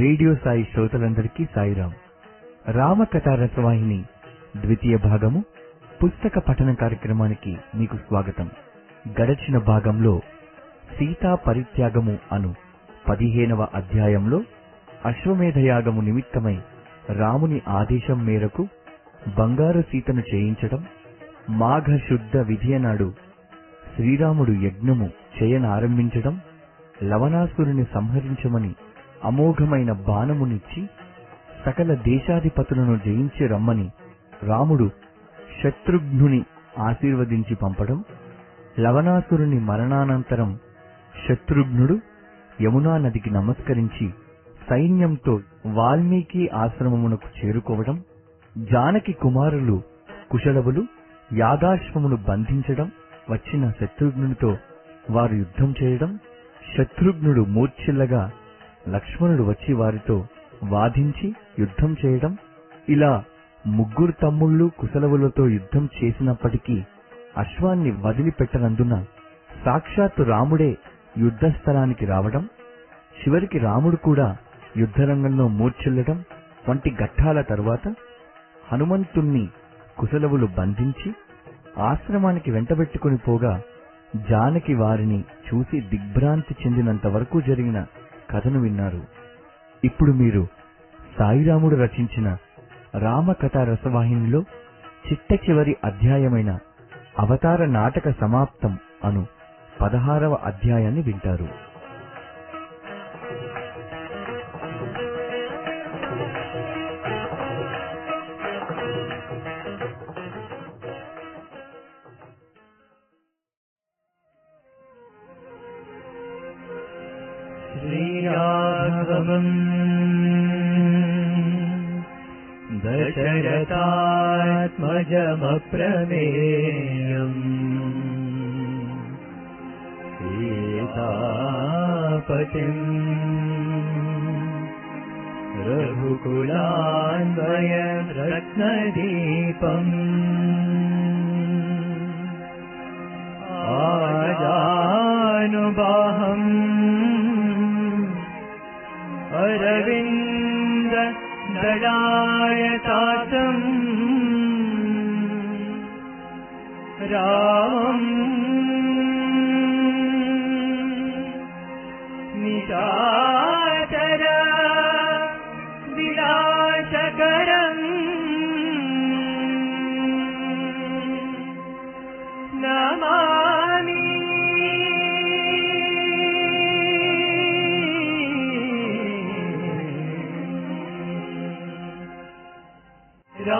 Radio Sai శ్రోతలందరికీ సాయిరాం రామకథ రసవాహిని ద్వితీయ భాగము పుస్తక పఠన కార్యక్రమానికి మీకు స్వాగతం. గడచిన భాగంలో సీతా పరిత్యాగము అను పదిహేనవ అధ్యాయంలో అశ్వమేధయాగము నిమిత్తమై రాముని ఆదేశం మేరకు బంగారు సీతను చేయించడం మాఘ శుద్ధ విధియనాడు శ్రీరాముడు యజ్ఞము చేయనారంభించడం లవణాసురుని సంహరించమని అమోఘమైన బాణమునిచ్చి సకల దేశాధిపతులను జయించి రమ్మని రాముడు శత్రుఘ్నుని ఆశీర్వదించి పంపడం లవణాసురుని మరణానంతరం శత్రుఘ్నుడు యమునా నదికి నమస్కరించి సైన్యంతో వాల్మీకి ఆశ్రమమునకు చేరుకోవడం జానకి కుమారులు కుశలవులు యాదాశ్వమును బంధించడం వచ్చిన శత్రుఘ్నునితో వారు యుద్ధం చేయడం శత్రుఘ్నుడు మూర్ఛిల్లగా లక్ష్మణుడు వచ్చి వారితో వాదించి యుద్ధం చేయడం ఇలా ముగ్గురు తమ్ముళ్ళు కుశలవులతో యుద్ధం చేసినప్పటికీ అశ్వాన్ని వదిలిపెట్టనందున సాక్షాత్తు రాముడే యుద్ధస్థలానికి రావడం చివరికి రాముడు కూడా యుద్ధరంగంలో మూర్ఛిల్లడం వంటి ఘట్టాల తరువాత హనుమంతుణ్ణి కుశలవులు బంధించి ఆశ్రమానికి వెంటబెట్టుకుని పోగా జానకి వారిని చూసి దిగ్భ్రాంతి చెందినంత వరకు జరిగిన కథను విన్నారు. ఇప్పుడు మీరు సాయిరాముడు రచించిన రామకథ రసవాహినిలో చిట్ట చివరి అధ్యాయమైన అవతార నాటక సమాప్తం అను పదహారవ అధ్యాయాన్ని వింటారు. दशरथात्मजमप्रवेणम् एतापतिम् रघुकुलान्वयभ्रत्नदीपम् गणायतासम् रा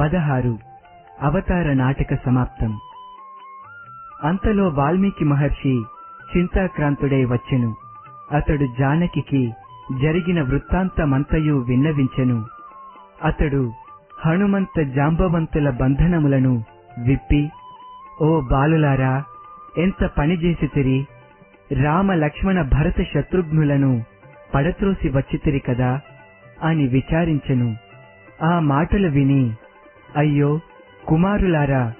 పదహారు. అవతార నాటక సమాప్తం. అంతలో వాల్మీకి మహర్షి చింతాక్రాంతుడై వచ్చెను. అతడు జానకికి జరిగిన వృత్తాంతమంతయు విన్నవించెను. అతడు హనుమంత జాంబవంతుల బంధనములను విప్పి ఓ బాలులారా ఎంత పని చేసితిరి రామ లక్ష్మణ భరత శత్రుఘ్నులను పడత్రోసి వచ్చితిరి కదా అని విచారించెను. ఆ మాటలు విని అయ్యో కుమారులారా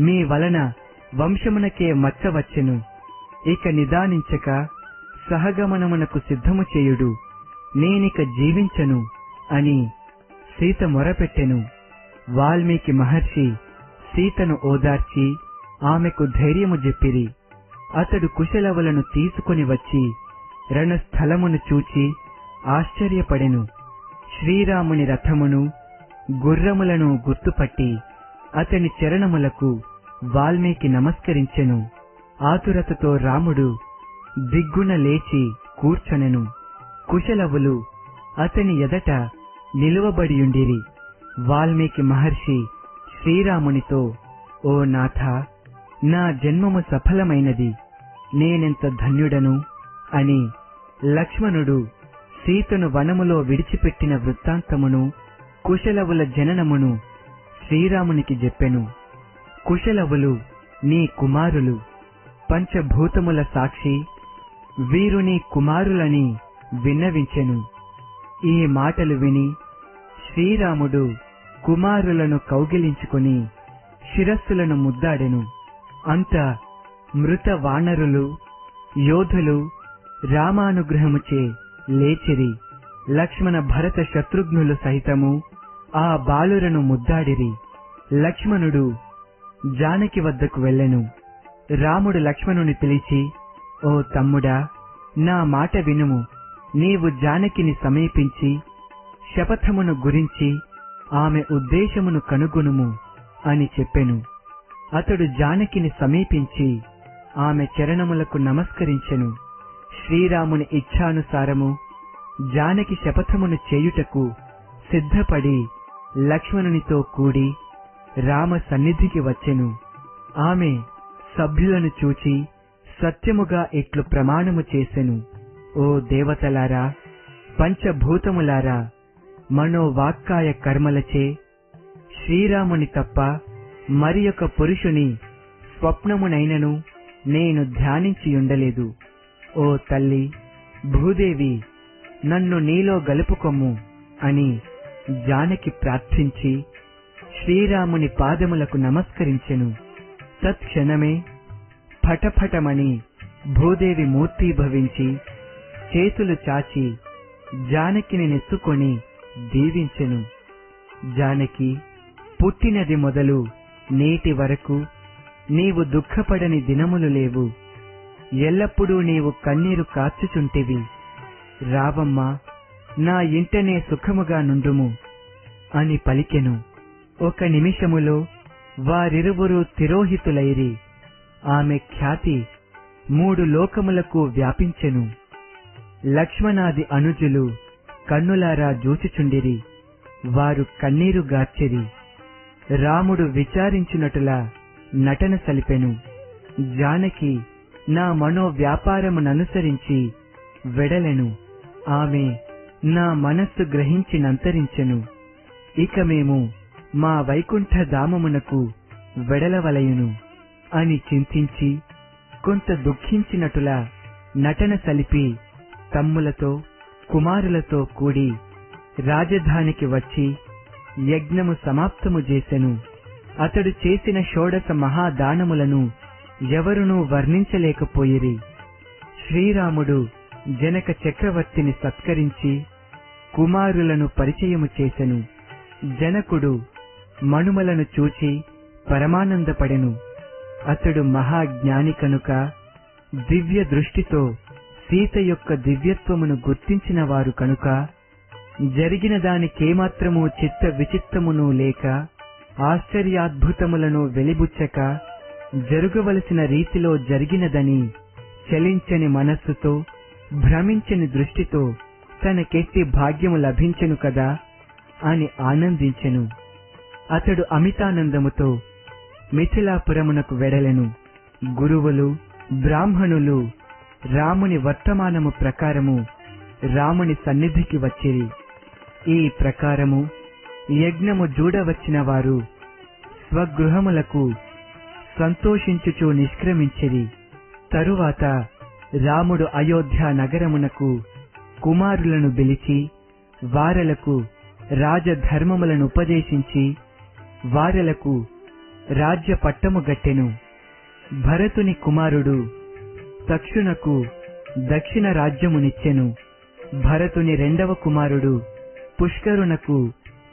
మీ వలన వంశమునకే మచ్చ వచ్చెను ఇక నిదానించక సహగమనమునకు సిద్ధము చేయుడు. నేనిక జీవించను అని సీత మొరపెట్టెను. వాల్మీకి మహర్షి సీతను ఓదార్చి ఆమెకు ధైర్యము చెప్పిరి. అతడు కుశలవలను తీసుకొని వచ్చి రణస్థలమును చూచి ఆశ్చర్యపడెను. శ్రీరాముని రథమును గుర్రములను గుర్తుపట్టి అతని చరణములకు వాల్మీకి నమస్కరించెను. ఆతురతతో రాముడు దిగ్గున లేచి కూర్చొనెను. కుశలవులు అతని ఎదట నిలువబడియుండిరి. వాల్మీకి మహర్షి శ్రీరామునితో ఓ నాథ నా జన్మము సఫలమైనది. నేనెంత ధన్యుడను? అని లక్ష్మణుడు సీతను వనములో విడిచిపెట్టిన వృత్తాంతమును కుశలవుల జననమును శ్రీరామునికి చెప్పెను. కుశలవులు నీ కుమారులు. పంచభూతముల సాక్షి వీరు నీ కుమారులని విన్నవించెను. ఈ మాటలు విని శ్రీరాముడు కుమారులను కౌగిలించుకొని శిరస్సులను ముద్దాడెను. అంత మృత వానరులు యోధులు రామానుగ్రహముచే లేచిరి. లక్ష్మణ భరత శత్రుఘ్నులు సహితము ఆ బాలురను ముద్దాడిరి. లక్ష్మణుడు జానకి వద్దకు వెళ్ళెను. రాముడు లక్ష్మణుని పిలిచి ఓ తమ్ముడా నా మాట వినుము. నీవు జానకిని సమీపించి శపథమును గురించి ఆమె ఉద్దేశమును కనుగొనుము అని చెప్పెను. అతడు జానకిని సమీపించి ఆమె చరణములకు నమస్కరించెను. శ్రీరాముని ఇచ్ఛానుసారము జానకి శపథమును చేయుటకు సిద్ధపడి లక్ష్మణునితో కూడి రామ సన్నిధికి వచ్చెను. ఆమె సభ్యులను చూచి సత్యముగా ఇట్లు ప్రమాణము చేసెను. ఓ దేవతలారా పంచభూతములారా మనోవాక్కాయ కర్మలచే శ్రీరాముని తప్ప మరి ఒక పురుషుని స్వప్నమునైనను నేను ధ్యానించియుండలేదు. ఓ తల్లి భూదేవి నన్ను నీలో గలుపుకొమ్ము అని జానకి ప్రార్థించి శ్రీరాముని పాదములకు నమస్కరించెను. తత్క్షణమే ఫటఫటమని భూదేవి మూర్తీభవించి చేతులు చాచి జానకిని నెత్తుకొని దీవించెను. జానకి పుట్టినది మొదలు నేటి వరకు నీవు దుఃఖపడని దినములు లేవు. ఎల్లప్పుడూ నీవు కన్నీరు కార్చుచుంటివి రావమ్మ నా ఇంటనే సుఖముగా నుండుము అని పలికెను. ఒక నిమిషములో వారిరువురు తిరోహితులైరి. ఆమె ఖ్యాతి మూడు లోకములకు వ్యాపించెను. లక్ష్మణాది అనుజులు కన్నులారా జూచుచుండిరి. వారు కన్నీరు గార్చెరి. రాముడు విచారించినటులా నటన సలిపెను. జానకి నా మనో వ్యాపారముననుసరించి వెడలెను. ఆమె నా మనస్సు గ్రహించినంతరించెను. ఇక మేము మా వైకుంఠ ధామమునకు వెడలవలయును అని చింతించి కొంత దుఃఖించినటులా నటన సలిపి తమ్ములతో కుమారులతో కూడి రాజధానికి వచ్చి యజ్ఞము సమాప్తము చేసెను. అతడు చేసిన షోడశ మహాదానములను ఎవరునూ వర్ణించలేకపోయిరి. శ్రీరాముడు జనక చక్రవర్తిని సత్కరించి కుమారులను పరిచయము చేసెను. జనకుడు మణుమలను చూచి పరమానందపడెను. అతడు మహాజ్ఞాని కనుక దివ్య దృష్టితో సీత యొక్క దివ్యత్వమును గుర్తించిన వారు కనుక జరిగిన దానికేమాత్రము చిత్త విచిత్తమును లేక ఆశ్చర్యాద్భుతములను వెలిబుచ్చక జరుగవలసిన రీతిలో జరిగినదని చలించని మనస్సుతో భ్రమించని దృష్టితో తనకెట్టి భాగ్యము లభించెను కదా అని ఆనందించెను. అతడు అమితానందముతో మిథిలాపురమునకు వెడలెను. గురువులు బ్రాహ్మణులు రాముని వర్తమానము ప్రకారము రాముని సన్నిధికి వచ్చిరి. ఈ ప్రకారము యజ్ఞము జూడవచ్చిన వారు స్వగృహములకు సంతోషించుచు నిష్క్రమించిరి. తరువాత రాముడు అయోధ్య నగరమునకు కుమారులను పిలిచి వారలకు రాజధర్మములను ఉపదేశించి వారలకు రాజ్య పట్టము గట్టెను. భరతుని కుమారుడు తక్షునకు దక్షిణ రాజ్యమునిచ్చెను. భరతుని రెండవ కుమారుడు పుష్కరునకు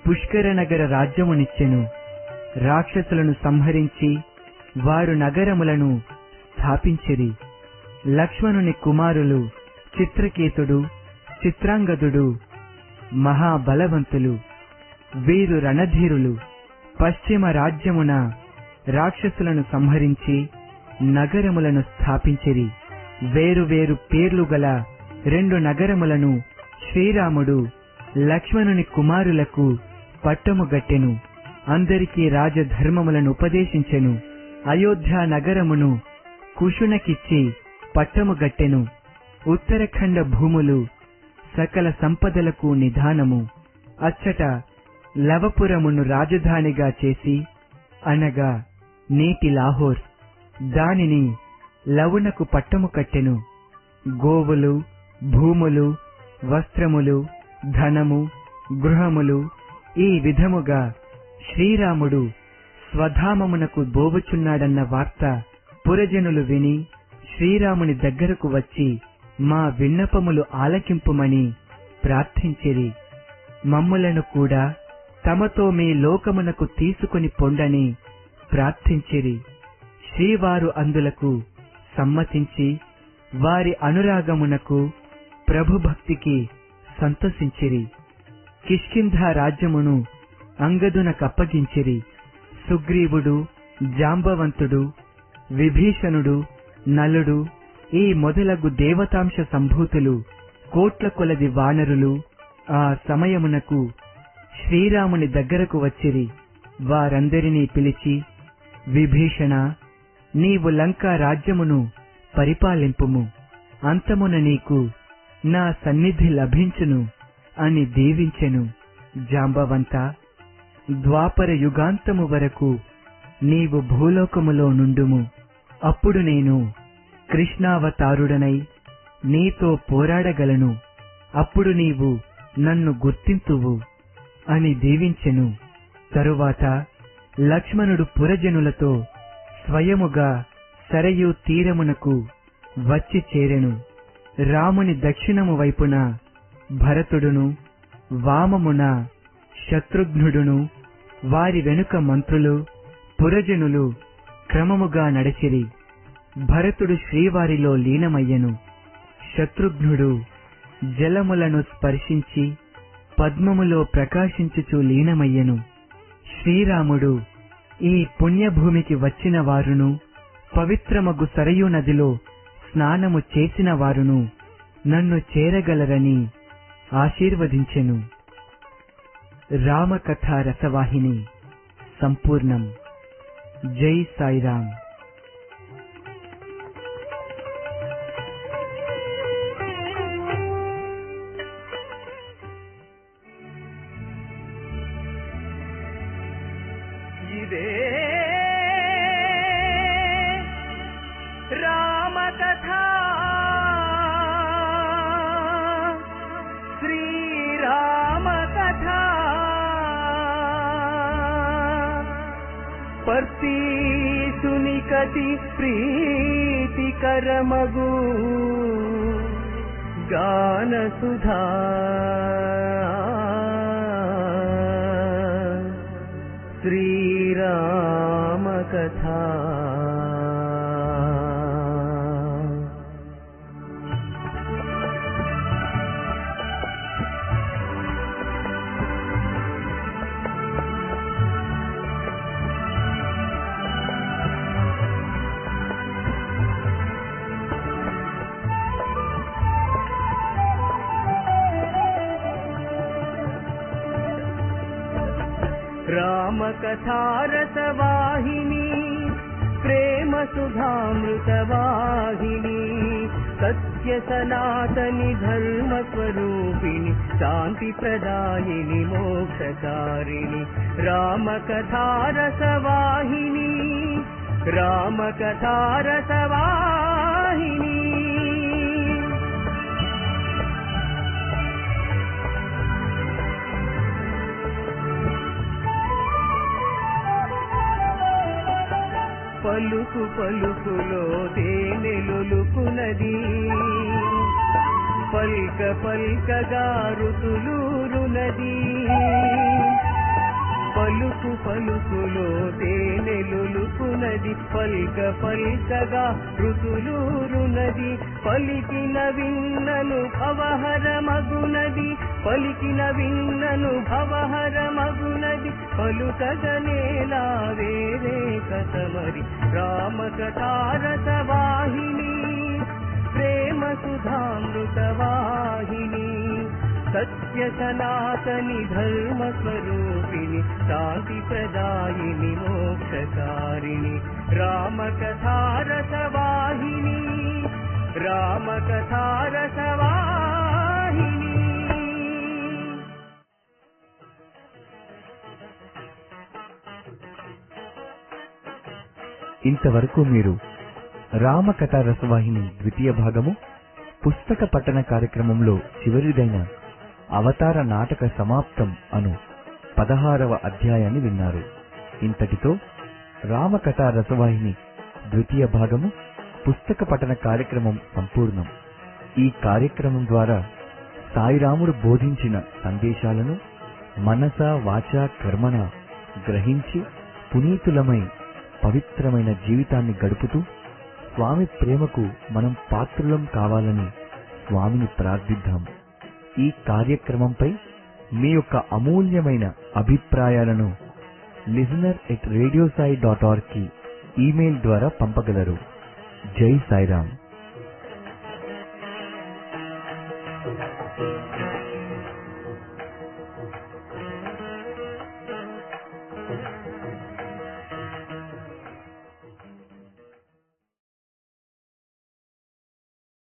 పుష్కర నగర రాజ్యమునిచ్చెను. రాక్షసులను సంహరించి వారు నగరములను స్థాపించిరి. లక్ష్మణుని కుమారులు చిత్రకేతుడు చిత్రాంగదుడు మహాబలవంతులు వీరు రణధీరులు పశ్చిమ రాజ్యమున రాక్షసులను సంహరించి నగరములను స్థాపించిరి. వేరు వేరు పేర్లు గల రెండు నగరములను శ్రీరాముడు లక్ష్మణుని కుమారులకు పట్టముగట్టెను అందరికీ రాజధర్మములను ఉపదేశించెను. అయోధ్య నగరమును కుషునకిచ్చి పట్టముగట్టెను ఉత్తరఖండ భూములు సకల సంపదలకు నిధానము. అచ్చట లవపురమును రాజధానిగా చేసి అనగా నేటి లాహోర్ దానిని లవునకు పట్టము కట్టెను. గోవులు భూములు వస్త్రములు ధనము గృహములు ఈ విధముగా శ్రీరాముడు స్వధామమునకు బోవుచున్నాడన్న వార్త పురజనులు విని శ్రీరాముని దగ్గరకు వచ్చి మా విన్నపములు ఆలకింపుమని ప్రార్థించిరి. మమ్ములను కూడా తమతో మీ లోకమునకు తీసుకుని పొండని ప్రార్థించిరి. శ్రీవారు అందులకు సమ్మతించి వారి అనురాగమునకు ప్రభుభక్తికి సంతసించిరి కిష్కింధ రాజ్యమును అంగదునకప్పగించిరి సుగ్రీవుడు జాంబవంతుడు విభీషణుడు నలుడు ఈ మొదలగు దేవతాంశ సంభూతులు కోట్ల కొలది వానరులు ఆ సమయమునకు శ్రీరాముని దగ్గరకు వచ్చిరి. వారందరినీ పిలిచి విభీషణ నీవు లంకా రాజ్యమును పరిపాలింపుము. అంతమున నీకు నా సన్నిధి లభించును అని దీవించెను. జాంబవంత ద్వాపర యుగాంతము వరకు నీవు భూలోకములో నుండుము. అప్పుడు నేను కృష్ణావతారుడనై నీతో పోరాడగలను. అప్పుడు నీవు నన్ను గుర్తింతువు అని దీవించెను. తరువాత లక్ష్మణుడు పురజనులతో స్వయముగా సరయు తీరమునకు వచ్చి చేరెను. రాముని దక్షిణము వైపున భరతుడును వామమున శత్రుఘ్నుడును వారి వెనుక మంత్రులు పురజనులు క్రమముగా నడిచిరి. భరతుడు శ్రీవారిలో లీనమయ్యెను. శత్రుఘ్నుడు జలములను స్పర్శించి పద్మములో ప్రకాశించుచు లీనమయ్యెను. శ్రీరాముడు ఈ పుణ్యభూమికి వచ్చిన వారును పవిత్రమగు సరయూ నదిలో స్నానము చేసిన వారును నన్ను చేరగలరని ఆశీర్వదించెను. రామకథ రసవాహిని సంపూర్ణం. జై సాయిరామ్. प्रीतिकरमगु गानसुधा। श्रीरामकथा। रामकथारसवाहिनी प्रेमसुधामृतवाहिनी सत्यसनातनि धर्मस्वरूपिणि शान्तिप्रदायिनि मोक्षकारिणि रामकथारसवाहिनी रामकथारसवाहिनी పలుకు పలుకులో తేనెలొలుకునది. పల్క పల్కగా ఋతులూరునది పలుకు పలుకులో తేనెలులుకునది. పల్క పల్కగా ఋతులూరునది పలికిన విన్నను భవహర మగునది పలికిన విన్నను భవహర మగునది పలుకగనేలా వేరే కథమరి రామకథారస వాహిని ప్రేమ సుధామృత వాహిని సత్య సనాతని ధర్మ స్వరూపిణి శాంతి ప్రదాయిని మోక్షకారిణి రామకథారస వాహిని రామకథారస వాహిని ఇంతవరకు మీరు రామకథా రసవాహిని ద్వితీయ భాగము పుస్తక పఠన కార్యక్రమంలో చివరిదైన అవతార నాటక సమాప్తం అను పదహారవ అధ్యాయాన్ని విన్నారు. ఇంతటితో రామకథా రసవాహిని ద్వితీయ భాగము పుస్తక పఠన కార్యక్రమం సంపూర్ణం. ఈ కార్యక్రమం ద్వారా సాయిరాముడు బోధించిన సందేశాలను మనస వాచ కర్మణ గ్రహించి పునీతులమై పవిత్రమైన జీవితాన్ని గడుపుతూ స్వామి ప్రేమకు మనం పాత్రులం కావాలని స్వామిని ప్రార్థిద్దాం. ఈ కార్యక్రమంపై మీ యొక్క అమూల్యమైన అభిప్రాయాలను listener at radio Sai dot ఆర్గ్కి email ద్వారా పంపగలరు. జై సాయిరామ్.